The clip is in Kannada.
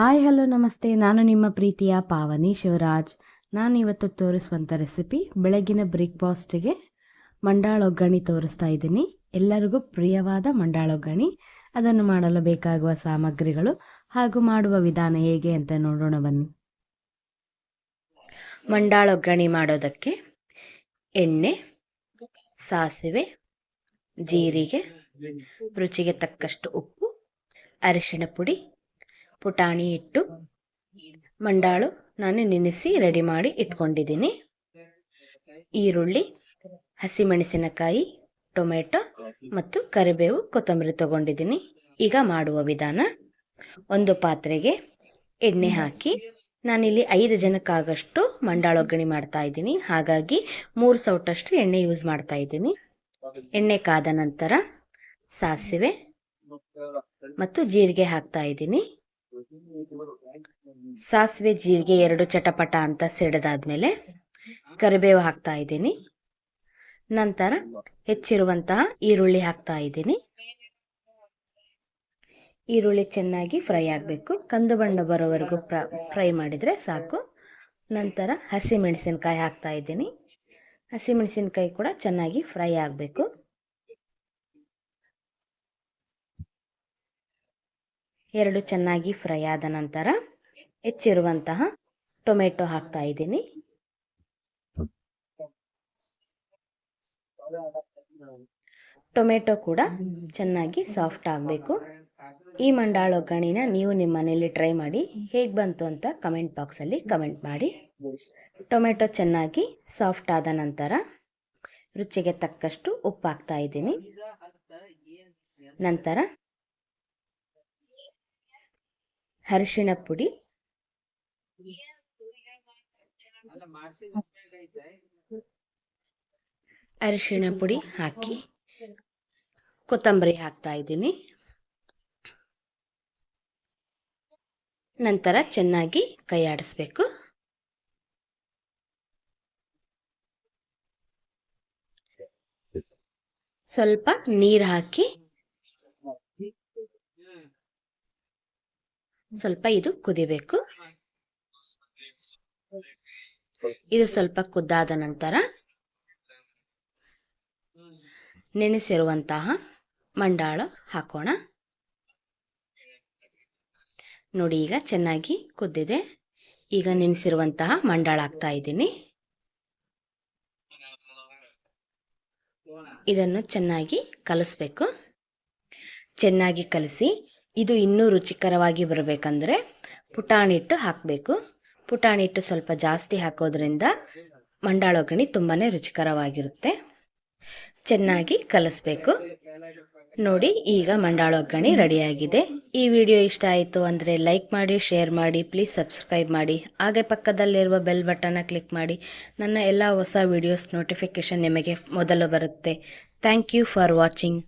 ಹಾಯ್, ಹಲೋ, ನಮಸ್ತೆ. ನಾನು ನಿಮ್ಮ ಪ್ರೀತಿಯ ಪಾವನಿ ಶಿವರಾಜ್. ನಾನು ಇವತ್ತು ತೋರಿಸುವಂಥ ರೆಸಿಪಿ ಬೆಳಗಿನ ಬ್ರೇಕ್ಫಾಸ್ಟಿಗೆ ಮಂಡಾಳ ಒಗ್ಗರಣೆ ತೋರಿಸ್ತಾ ಇದ್ದೀನಿ. ಎಲ್ಲರಿಗೂ ಪ್ರಿಯವಾದ ಮಂಡಾಳ ಒಗ್ಗರಣೆ. ಅದನ್ನು ಮಾಡಲು ಬೇಕಾಗುವ ಸಾಮಗ್ರಿಗಳು ಹಾಗೂ ಮಾಡುವ ವಿಧಾನ ಹೇಗೆ ಅಂತ ನೋಡೋಣ ಬನ್ನಿ. ಮಂಡಾಳ ಒಗ್ಗರಣೆ ಮಾಡೋದಕ್ಕೆ ಎಣ್ಣೆ, ಸಾಸಿವೆ, ಜೀರಿಗೆ, ರುಚಿಗೆ ತಕ್ಕಷ್ಟು ಉಪ್ಪು, ಅರಿಶಿಣ ಪುಡಿ ಪುಟಾಣಿ ಹಿಟ್ಟು ಮಂಡಾಳು ನಾನು ನೆನೆಸಿ ರೆಡಿ ಮಾಡಿ ಇಟ್ಕೊಂಡಿದ್ದೀನಿ. ಈರುಳ್ಳಿ, ಹಸಿಮೆಣಸಿನಕಾಯಿ, ಟೊಮೆಟೊ ಮತ್ತು ಕರಿಬೇವು ಕೊತ್ತಂಬರಿ ತಗೊಂಡಿದ್ದೀನಿ. ಈಗ ಮಾಡುವ ವಿಧಾನ, ಒಂದು ಪಾತ್ರೆಗೆ ಎಣ್ಣೆ ಹಾಕಿ ನಾನಿಲ್ಲಿ ಐದು ಜನಕ್ಕಾಗಷ್ಟು ಮಂಡಾಳ ಒಗ್ಗರಣೆ ಮಾಡ್ತಾ ಇದ್ದೀನಿ. ಹಾಗಾಗಿ ಮೂರು ಸೌಟಷ್ಟು ಎಣ್ಣೆ ಯೂಸ್ ಮಾಡ್ತಾ ಇದ್ದೀನಿ. ಎಣ್ಣೆ ಕಾದ ನಂತರ ಸಾಸಿವೆ ಮತ್ತು ಜೀರಿಗೆ ಹಾಕ್ತಾ ಇದ್ದೀನಿ. ಸಾಸಿವೆ ಜೀರಿಗೆ ಎರಡು ಚಟಪಟ ಅಂತ ಸಿಡಿದಾದ್ಮೇಲೆ ಕರಿಬೇವು ಹಾಕ್ತಾ ಇದ್ದೀನಿ. ನಂತರ ಹೆಚ್ಚಿರುವಂತಹ ಈರುಳ್ಳಿ ಹಾಕ್ತಾ ಇದ್ದೀನಿ. ಈರುಳ್ಳಿ ಚೆನ್ನಾಗಿ ಫ್ರೈ ಆಗಬೇಕು. ಕಂದು ಬಣ್ಣ ಬರೋವರೆಗೂ ಫ್ರೈ ಮಾಡಿದರೆ ಸಾಕು. ನಂತರ ಹಸಿ ಮೆಣಸಿನ್ಕಾಯಿ ಹಾಕ್ತಾ ಇದ್ದೀನಿ. ಹಸಿ ಮೆಣಸಿನ್ಕಾಯಿ ಕೂಡ ಚೆನ್ನಾಗಿ ಫ್ರೈ ಆಗಬೇಕು. ಎರಡು ಚೆನ್ನಾಗಿ ಫ್ರೈ ಆದ ನಂತರ ಹೆಚ್ಚಿರುವಂತಹ ಟೊಮೆಟೊ ಹಾಕ್ತಾ ಇದ್ದೀನಿ. ಟೊಮೆಟೊ ಕೂಡ ಚೆನ್ನಾಗಿ ಸಾಫ್ಟ್ ಆಗಬೇಕು. ಈ ಮಂಡಾಳ ಒಗ್ಗರಣೆನ ನೀವು ನಿಮ್ಮ ಮನೆಯಲ್ಲಿ ಟ್ರೈ ಮಾಡಿ. ಹೇಗೆ ಬಂತು ಅಂತ ಕಮೆಂಟ್ ಬಾಕ್ಸಲ್ಲಿ ಕಮೆಂಟ್ ಮಾಡಿ. ಟೊಮೆಟೊ ಚೆನ್ನಾಗಿ ಸಾಫ್ಟ್ ಆದ ನಂತರ ರುಚಿಗೆ ತಕ್ಕಷ್ಟು ಉಪ್ಪು ಹಾಕ್ತಾ ಇದ್ದೀನಿ. ನಂತರ ಅರಿಶಿಣ ಪುಡಿ ಅರಿಶಿಣ ಪುಡಿ ಹಾಕಿ ಕೊತ್ತಂಬರಿ ಹಾಕ್ತಾ ಇದ್ದೀನಿ. ನಂತರ ಚೆನ್ನಾಗಿ ಕೈ ಆಡಿಸ್ಬೇಕು ಸ್ವಲ್ಪ ನೀರು ಹಾಕಿ ಸ್ವಲ್ಪ ಇದು ಕುದಿಬೇಕು. ಇದು ಸ್ವಲ್ಪ ಕುದ್ದಾದ ನಂತರ ನೆನೆಸಿರುವಂತಹ ಮಂಡಾಳ ಹಾಕೋಣ. ನೋಡಿ ಈಗ ಚೆನ್ನಾಗಿ ಕುದ್ದಿದೆ. ಈಗ ನೆನೆಸಿರುವಂತಹ ಮಂಡಾಳ ಹಾಕ್ತಾ ಇದ್ದೀನಿ. ಇದನ್ನು ಚೆನ್ನಾಗಿ ಕಲಿಸ್ಬೇಕು. ಚೆನ್ನಾಗಿ ಕಲಸಿ, ಇದು ಇನ್ನೂ ರುಚಿಕರವಾಗಿ ಬರಬೇಕಂದ್ರೆ ಪುಟಾಣಿ ಹಿಟ್ಟು ಹಾಕಬೇಕು. ಪುಟಾಣಿ ಹಿಟ್ಟು ಸ್ವಲ್ಪ ಜಾಸ್ತಿ ಹಾಕೋದ್ರಿಂದ ಮಂಡಾಳ ಒಗ್ಗರಣೆ ತುಂಬಾ ರುಚಿಕರವಾಗಿರುತ್ತೆ. ಚೆನ್ನಾಗಿ ಕಲಿಸ್ಬೇಕು. ನೋಡಿ, ಈಗ ಮಂಡಾಳ ಒಗ್ಗರಣೆ ರೆಡಿಯಾಗಿದೆ. ಈ ವಿಡಿಯೋ ಇಷ್ಟ ಆಯಿತು ಅಂದರೆ ಲೈಕ್ ಮಾಡಿ, ಶೇರ್ ಮಾಡಿ, ಪ್ಲೀಸ್ ಸಬ್ಸ್ಕ್ರೈಬ್ ಮಾಡಿ. ಹಾಗೆ ಪಕ್ಕದಲ್ಲಿರುವ ಬೆಲ್ ಬಟನ್ನ ಕ್ಲಿಕ್ ಮಾಡಿ. ನನ್ನ ಎಲ್ಲ ಹೊಸ ವಿಡಿಯೋಸ್ ನೋಟಿಫಿಕೇಷನ್ ನಿಮಗೆ ಮೊದಲು ಬರುತ್ತೆ. Thank you for watching.